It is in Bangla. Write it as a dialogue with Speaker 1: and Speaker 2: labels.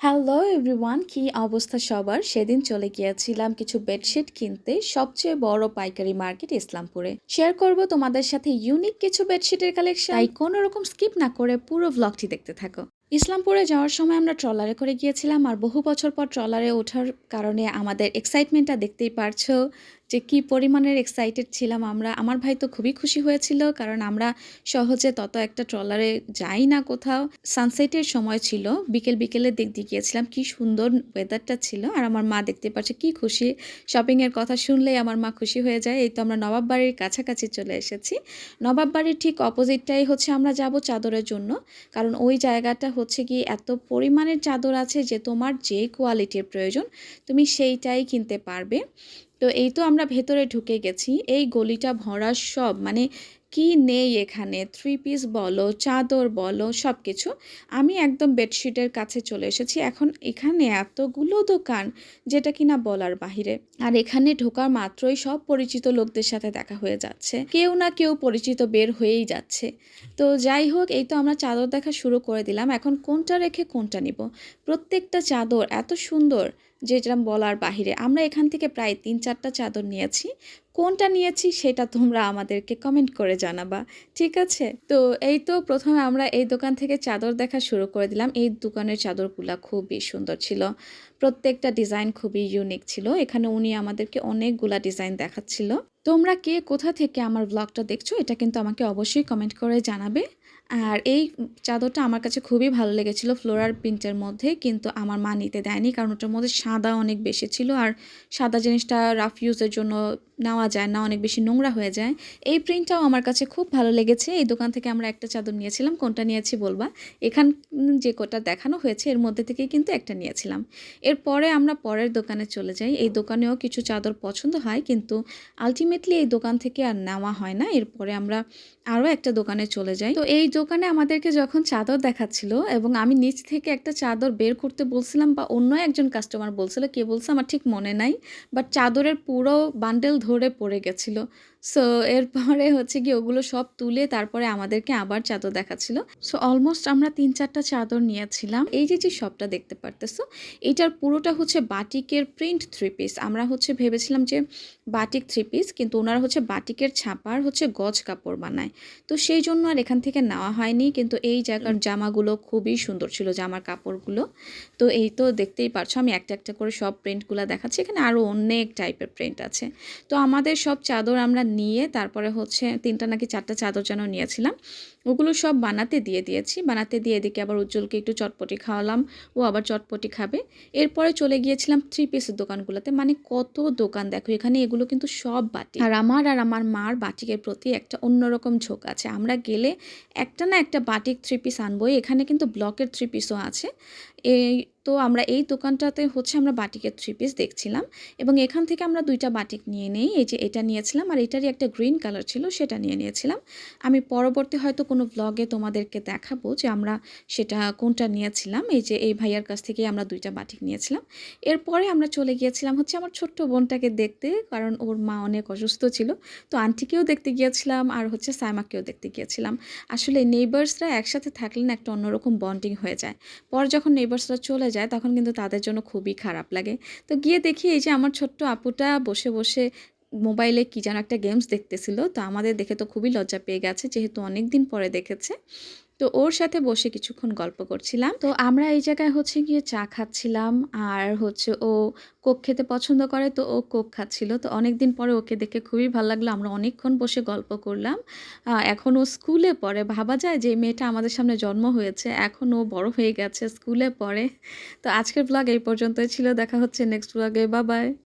Speaker 1: হ্যালো এভরিওয়ান কি অবস্থা সবার? সেদিন চলে গিয়েছিলাম কিছু বেডশিট কিনতে সবচেয়ে বড় পাইকারি মার্কেট ইসলামপুরে। শেয়ার করব তোমাদের সাথে ইউনিক কিছু বেডশিটের কালেকশন তাই কোনো রকম স্কিপ না করে পুরো ভ্লগটি দেখতে থাকো। ইসলামপুরে যাওয়ার সময় আমরা ট্রলারে করে গিয়েছিলাম আর বহু বছর পর ট্রলারে ওঠার কারণে আমাদের এক্সাইটমেন্টটা দেখতেই পারছ। যে কি পরিমাণের এক্সাইটেড ছিলাম আমরা, আমার ভাই তো খুবই খুশি হয়েছিল, কারণ আমরা সহজে তত একটা ট্রলারে যাই না কোথাও। সানসেটের সময় ছিল, বিকেল বিকেলের দিক দিয়ে গিয়েছিলাম, কি সুন্দর ওয়েদারটা ছিল, আর আমার মা দেখতে পাচ্ছে কি খুশি। শপিংয়ের কথা শুনলেই আমার মা খুশি হয়ে যায়, এই তো আমরা নবাব বাড়ির কাছাকাছি চলে এসেছি। নবাব বাড়ির ঠিক অপোজিটটাই হচ্ছে আমরা যাব চাদরের জন্য, কারণ ওই জায়গাটা হচ্ছে কি এত পরিমাণের চাদর আছে যে তোমার যে কোয়ালিটির প্রয়োজন, তুমি সেইটাই কিনতে পারবে। তো এই তো আমরা ভেতরে ঢুকে গেছি। এই গলিটা ভরা সব মানে কি নেই এখানে? থ্রি পিস বলো, চাদর বলো সব কিছু আমি একদম বেডশিটের কাছে চলে এসেছি। এখন এখানে এতগুলো দোকান যেটা কিনা বলার বাহিরে। আর এখানে ঢোকার মাত্রই সব পরিচিত লোকদের সাথে দেখা হয়ে যাচ্ছে। কেউ না কেউ পরিচিত বের হয়েই যাচ্ছে। তো যাই হোক, এই তো আমরা চাদর দেখা শুরু করে দিলাম। এখন কোনটা রেখে কোনটা নিব? প্রত্যেকটা চাদর এত সুন্দর। যেটা বলার বাহিরে। আমরা এখান থেকে প্রায় তিন চারটা চাদর নিয়েছি। কোনটা নিয়েছি সেটা তোমরা আমাদেরকে কমেন্ট করে জানাবা, ঠিক আছে? তো এই তো প্রথমে আমরা এই দোকান থেকে চাদর দেখা শুরু করে দিলাম। এই দোকানের চাদরগুলা খুবই সুন্দর ছিল। প্রত্যেকটা ডিজাইন খুবই ইউনিক ছিল। এখানে উনি আমাদেরকে অনেকগুলা ডিজাইন দেখাচ্ছিল। তোমরা কে, কোথা থেকে আমার ব্লগটা দেখছ, এটা কিন্তু আমাকে অবশ্যই কমেন্ট করে জানাবে। আর এই চাদরটা আমার কাছে খুবই ভালো লেগেছিল ফ্লোরার প্রিন্টের মধ্যে, কিন্তু আমার মা নিতে দেয়নি কারণ ওটার মধ্যে সাদা অনেক বেশি ছিল আর সাদা জিনিসটা রাফ ইউজের জন্য নেওয়া যায় না, অনেক বেশি নোংরা হয়ে যায়। এই প্রিন্টটাও আমার কাছে খুব ভালো লেগেছে। এই দোকান থেকে আমরা একটা চাদর নিয়েছিলাম, কোনটা নিয়েছি বলবা? এখান যে কোটা দেখানো হয়েছে, এর মধ্যে থেকেই কিন্তু একটা নিয়েছিলাম। এরপরে আমরা পরের দোকানে চলে যাই। এই দোকানেও কিছু চাদর পছন্দ হয়, কিন্তু আলটিমেটলি এই দোকান থেকে আর নেওয়া হয় না। এরপরে আমরা আরও একটা দোকানে চলে যাই। তো এই দোকানে আমাদেরকে যখন চাদর দেখাচ্ছিল এবং আমি নিচ থেকে একটা চাদর বের করতে বলছিলাম বা অন্য একজন কাস্টমার বলছিল, কে বলছে আমার ঠিক মনে নাই বাট চাদরের পুরো বান্ডেল ধরে পড়ে গেছিল। সো এরপরে হচ্ছে কি ওগুলো সব তুলে তারপরে আমাদেরকে আবার চাদর দেখাচ্ছিল। সো অলমোস্ট আমরা তিন চারটা চাদর নিয়েছিলাম। এই যে যে শপটা দেখতে পারতেছো এইটার পুরোটা হচ্ছে বাটিকের প্রিন্ট থ্রি পিস আমরা হচ্ছে ভেবেছিলাম যে বাটিক থ্রি পিস কিন্তু ওনারা হচ্ছে বাটিকের ছাপার হচ্ছে গজ কাপড় বানায়। তো সেই জন্য আর এখান থেকে নেওয়া হয়নি, কিন্তু এই জায়গার জামাগুলো খুবই সুন্দর ছিল, জামার কাপড়গুলো। তো এই তো দেখতেই পারছ, আমি একটা একটা করে সব প্রিন্টগুলো দেখাচ্ছি। এখানে আরও অনেক টাইপের প্রিন্ট আছে। তো আমাদের সব চাদর আমরা নিয়ে তারপরে হচ্ছে তিনটা নাকি চারটা চাদর যেন নিয়েছিলাম, ওগুলো সব বানাতে দিয়ে দিয়েছি। বানাতে দিয়ে এদিকে আবার উজ্জ্বলকে একটু চটপটি খাওয়ালাম, ও আবার চটপটি খাবে। এরপরে চলে গিয়েছিলাম থ্রি পিসের দোকানগুলোতে। মানে কত দোকান দেখো, এখানে এগুলো কিন্তু সব বাটি। আর আমার আর আমার মার বাটিকের প্রতি একটা অন্যরকম ঝোঁক আছে। আমরা গেলে একটা না একটা বাটিক থ্রি পিস আনবোই এখানে কিন্তু ব্লকের থ্রি পিসও আছে। এই তো আমরা এই দোকানটাতে হচ্ছে আমরা বাটিকের থ্রি পিস দেখছিলাম এবং এখান থেকে আমরা দুইটা বাটিক নিয়ে নেই। এই যে এটা নিয়েছিলাম আর এটারই একটা গ্রিন কালার ছিল, সেটা নিয়ে নিয়েছিলাম। আমি পরবর্তী হয়তো কোনো ব্লগে তোমাদেরকে দেখাবো যে আমরা সেটা কোনটা নিয়েছিলাম। এই যে এই ভাইয়ার কাছ থেকে আমরা দুইটা বাটিক নিয়েছিলাম। এরপরে আমরা চলে গিয়েছিলাম হচ্ছে আমার ছোট্ট বোনটাকে দেখতে, কারণ ওর মা অনেক অসুস্থ ছিল। তো আন্টিকেও দেখতে গিয়েছিলাম আর হচ্ছে সাইমাকেও দেখতে গিয়েছিলাম। আসলে নেইবার্সরা একসাথে থাকলে না একটা অন্যরকম বন্ডিং হয়ে যায়। পর যখন নেইবার্সরা চলে যায়, তখন কিন্তু তাদের জন্য খুবই খারাপ লাগে। তো গিয়ে দেখি এই যে আমার ছোট্ট আপুটা বসে বসে মোবাইলে কী যেন একটা গেমস দেখতেছিল। তো আমাদের দেখে তো খুবই লজ্জা পেয়ে গেছে, যেহেতু অনেক দিন পরে দেখেছে। তো ওর সাথে বসে কিছুক্ষণ গল্প করছিলাম। তো আমরা এই জায়গায় হচ্ছে গিয়ে চা খাচ্ছিলাম আর হচ্ছে ও কোক খেতে পছন্দ করে তো ও কোক খাচ্ছিল। তো অনেক দিন পরে ওকে দেখে খুবই ভালো লাগল। আমরা অনেকক্ষণ বসে গল্প করলাম। এখন ও স্কুলে পড়ে। ভাবা যায় যে মেয়েটা আমাদের সামনে জন্ম হয়েছে। এখন ও বড় হয়ে গেছে স্কুলে পড়ে। তো আজকের ব্লগ এই পর্যন্তই ছিল। দেখা হচ্ছে নেক্সট ব্লগে বাবাই